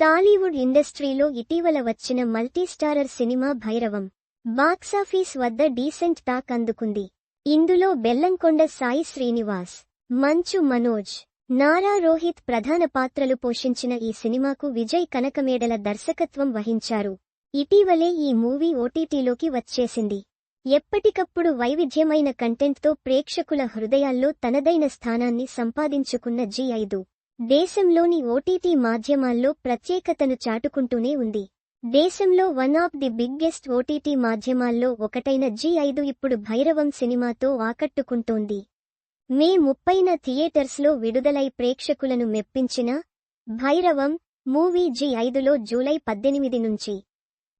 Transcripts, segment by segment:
టాలీవుడ్ ఇండస్ట్రీలో ఇటీవల వచ్చిన multistarrer cinema Bhairavam. Box office వద్ద డీసెంట్ టాక్ అందుకుంది. ఇందులో బెల్లంకొండ సాయి శ్రీనివాస్ మంచు మనోజ్ నారా రోహిత్ ప్రధాన పాత్రలు పోషించిన ఈ సినిమాకు విజయ్ కనకమేడల దర్శకత్వం వహించారు. ఇటీవలే ఈ మూవీ ఓటీటీలోకి వచ్చేసింది. ఎప్పటికప్పుడు వైవిధ్యమైన కంటెంట్తో ప్రేక్షకుల హృదయాల్లో తనదైన స్థానాన్ని సంపాదించుకున్న జీ ఐదు. దేశంలోని ఓటీటీ మాధ్యమాల్లో ప్రత్యేకతను చాటుకుంటూనే ఉంది. దేశంలో one of the biggest OTT మాధ్యమాల్లో ఒకటైన జీ ఐదు ఇప్పుడు భైరవం సినిమాతో ఆకట్టుకుంటోంది. మే ముప్పైన థియేటర్స్లో విడుదలై ప్రేక్షకులను మెప్పించిన భైరవం మూవీ జీ ఐదులో జూలై పద్దెనిమిది నుంచి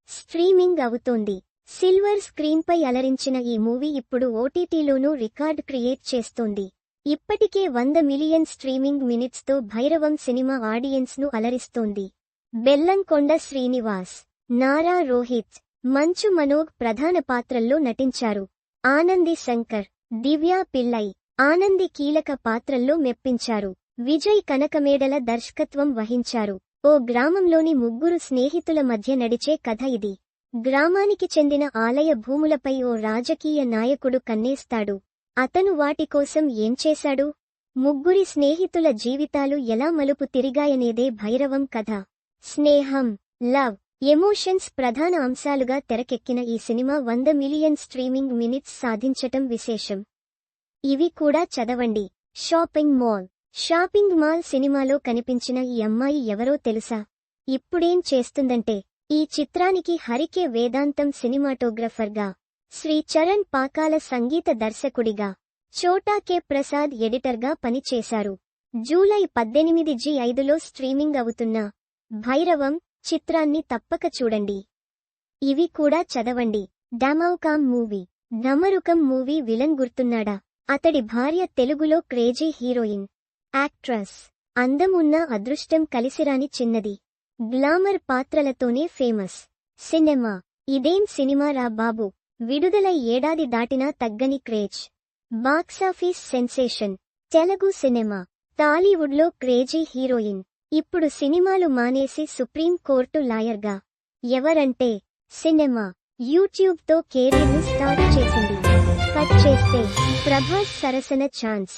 స్ట్రీమింగ్ అవుతోంది. సిల్వర్ స్క్రీన్పై అలరించిన ఈ మూవీ ఇప్పుడు ఓటీటీలోనూ రికార్డ్ క్రియేట్ చేస్తోంది. ఇప్పటికే వంద మిలియన్ స్ట్రీమింగ్ మినిట్స్తో భైరవం సినిమా ఆడియన్స్ను అలరిస్తోంది. బెల్లంకొండ శ్రీనివాస్ నారా రోహిత్ మంచు మనోగ్ ప్రధాన పాత్రల్లో నటించారు. ఆనంది శంకర్ దివ్యా పిల్లై ఆనంది కీలక పాత్రల్లో మెప్పించారు. విజయ్ కనకమేడల దర్శకత్వం వహించారు. ఓ గ్రామంలోని ముగ్గురు స్నేహితుల మధ్య నడిచే కథ ఇది. గ్రామానికి చెందిన ఆలయ భూములపై ఓ రాజకీయ నాయకుడు కన్నేస్తాడు. అతను వాటికోసం ఏం చేశాడు? ముగ్గురి స్నేహితుల జీవితాలు ఎలా మలుపు తిరిగాయనేదే భైరవం కథ. స్నేహం లవ్ ఎమోషన్స్ ప్రధాన అంశాలుగా తెరకెక్కిన ఈ సినిమా వంద మిలియన్ స్ట్రీమింగ్ మినిట్స్ సాధించటం విశేషం. ఇవి కూడా చదవండి. Shopping mall. షాపింగ్ మాల్ సినిమాలో కనిపించిన ఈ అమ్మాయి ఎవరో తెలుసా? ఇప్పుడేం చేస్తుందంటే ఈ చిత్రానికి హరికే వేదాంతం సినిమాటోగ్రఫర్గా శ్రీ చరణ్ పాకాల సంగీత దర్శకుడిగా చోటా కె ప్రసాద్ ఎడిటర్గా పనిచేశారు. జూలై పద్దెనిమిది జీ ఐదులో స్ట్రీమింగ్ అవుతున్న భైరవం చిత్రాన్ని తప్పక చూడండి. ఇవి కూడా చదవండి. డమౌకామ్ మూవీ. డమరుకం మూవీ విలన్ గుర్తున్నాడా? అతడి భార్య తెలుగులో క్రేజీ హీరోయిన్ యాక్ట్రస్. అందం ఉన్న అదృష్టం కలిసిరాని చిన్నది. గ్లామర్ పాత్రలతోనే ఫేమస్. సినిమా. ఇదేం సినిమా రా బాబు? విడుదలై ఏడాది దాటినా తగ్గని craze. Box office sensation. Telugu cinema. టాలీవుడ్లో క్రేజీ హీరోయిన్. ఇప్పుడు సినిమాలు మానేసి సుప్రీం కోర్టు లాయర్గా. ఎవరంటే సినిమా. యూట్యూబ్తో కెరీర్ను స్టార్ట్ చేసింది. కట్ చేస్తే ప్రభాస్ సరసన ఛాన్స్.